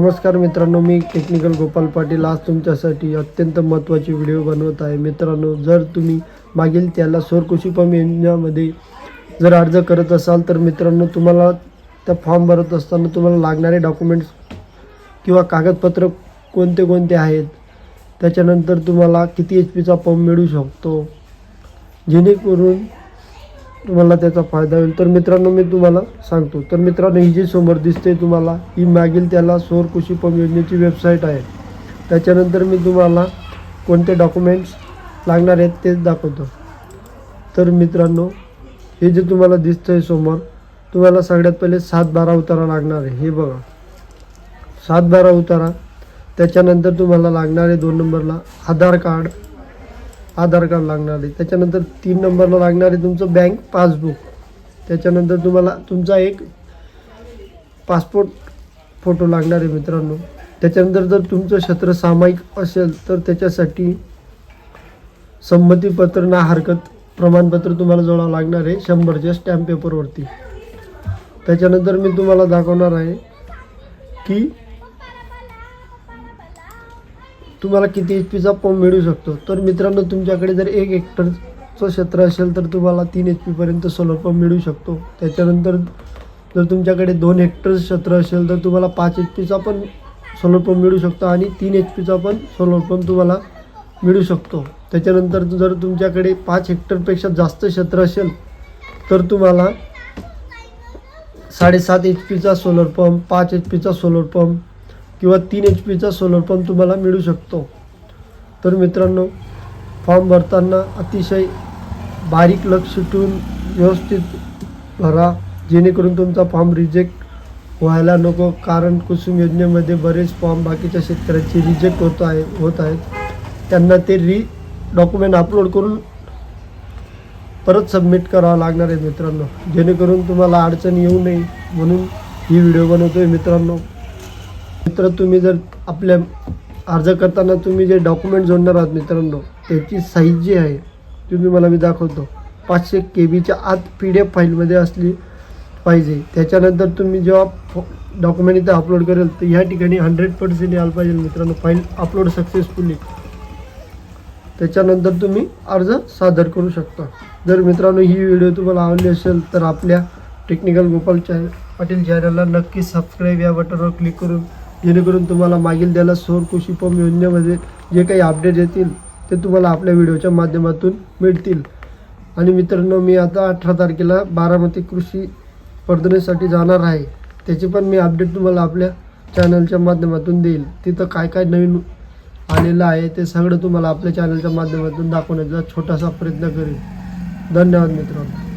नमस्कार मित्रांनो मी टेक्निकल गोपाल पाटील. आज तुमच्यासाठी अत्यंत महत्त्वाची व्हिडिओ बनवत आहे. मित्रांनो जर तुम्ही मागील त्याला सौर कृषी पंप योजनेमध्ये जर अर्ज करत असाल तर मित्रांनो तुम्हाला त्या फॉर्म भरत असताना तुम्हाला लागणारे डॉक्युमेंट्स किंवा कागदपत्र कोणते कोणते आहेत त्याच्यानंतर तुम्हाला किती एच पीचा पंप मिळू शकतो. जेणेकरून तुम्हाला त्याचा फायदा होईल. तर मित्रांनो मी तुम्हाला सांगतो. तर मित्रांनो ही जी समोर दिसते तुम्हाला ही मागील त्याला सौर कृषी पंप योजनेची वेबसाईट आहे. त्याच्यानंतर मी तुम्हाला कोणते डॉक्युमेंट्स लागणार आहेत तेच दाखवतो. तर मित्रांनो हे जे तुम्हाला दिसतं आहे समोर तुम्हाला सगळ्यात पहिले सात बारा उतारा लागणार आहे. हे बघा. सात बारा उतारा. त्याच्यानंतर तुम्हाला लागणार आहे दोन नंबरला आधार कार्ड. आधार कार्ड लागणार. आहे त्याच्यानंतर तीन नंबरला लागणार आहे तुमचं बँक पासबुक त्याच्यानंतर तुम्हाला तुमचा एक पासपोर्ट फोटो लागणार आहे मित्रांनो. त्याच्यानंतर जर तुमचं क्षेत्र सामायिक असेल तर त्याच्यासाठी संमतीपत्र ना हरकत प्रमाणपत्र तुम्हाला जोडावं लागणार आहे शंभरच्या स्टॅम्प पेपरवरती त्याच्यानंतर मी तुम्हाला दाखवणार आहे की तुम्हाला किती एच पीचा पंप मिळू शकतो? तर मित्रांनो तुमच्याकडे जर एक हेक्टरचं क्षेत्र असेल तर तुम्हाला तीन एच पीपर्यंत सोलर पंप मिळू शकतो. त्याच्यानंतर जर तुमच्याकडे दोन हेक्टर क्षेत्र असेल तर तुम्हाला पाच एच पीचा पण सोलर पंप मिळू शकतो आणि तीन एच पीचा पण सोलर पंप तुम्हाला मिळू शकतो. त्याच्यानंतर जर तुमच्याकडे पाच हेक्टरपेक्षा जास्त क्षेत्र असेल तर तुम्हाला साडेसात एच पीचा सोलर पंप पाच एच पीचा सोलर पंप किंवा तीन एच पीचा सोलर पंप तुम्हाला मिळू शकतो. तर मित्रांनो फॉर्म भरताना अतिशय बारीक लक्ष ठेवून व्यवस्थित भरा जेणेकरून तुमचा फॉर्म रिजेक्ट व्हायला नको. कारण कुसुम योजनेमध्ये बरेच फॉर्म बाकीच्या शेतकऱ्यांचे रिजेक्ट होत आहे होत आहेत. त्यांना ते री डॉक्युमेंट अपलोड करून परत सबमिट करावं लागणार आहे मित्रांनो. जेणेकरून तुम्हाला अडचण येऊ नये म्हणून ही व्हिडिओ बनवतो आहे मित्रांनो. मित्र तुम्ही जर आपल्या अर्ज करताना तुम्ही जे डॉक्युमेंट जोडणार आहात मित्रांनो त्याची साईज जी आहे ती तुम्हाला मी दाखवतो. पाचशे के बीच्या आत पी डी एफ फाईलमध्ये असली पाहिजे. त्याच्यानंतर तुम्ही जेव्हा डॉक्युमेंट इथे अपलोड करेल तर ह्या ठिकाणी हंड्रेड पर्सेंट यायला पाहिजे मित्रांनो. फाईल अपलोड सक्सेसफुली त्याच्यानंतर तुम्ही अर्ज सादर करू शकता. जर मित्रांनो ही व्हिडिओ तुम्हाला आवडली असेल तर आपल्या टेक्निकल गोपाल चॅनल पाटील चॅनलला नक्की सबस्क्राईब या बटनवर क्लिक करून जेणेकरून तुम्हाला मागील द्याला सौर कृषी पंप योजनेमध्ये जे काही अपडेट येतील ते तुम्हाला आपल्या व्हिडिओच्या माध्यमातून मिळतील. आणि मित्रांनो मी आता अठरा तारखेला बारामती कृषी स्पर्धेसाठी जाणार आहे. त्याची पण मी अपडेट तुम्हाला आपल्या चॅनलच्या माध्यमातून देईल. तिथं काय काय नवीन आलेलं आहे ते सगळं तुम्हाला आपल्या चॅनलच्या माध्यमातून दाखवण्याचा छोटासा प्रयत्न करेल. धन्यवाद मित्रांनो.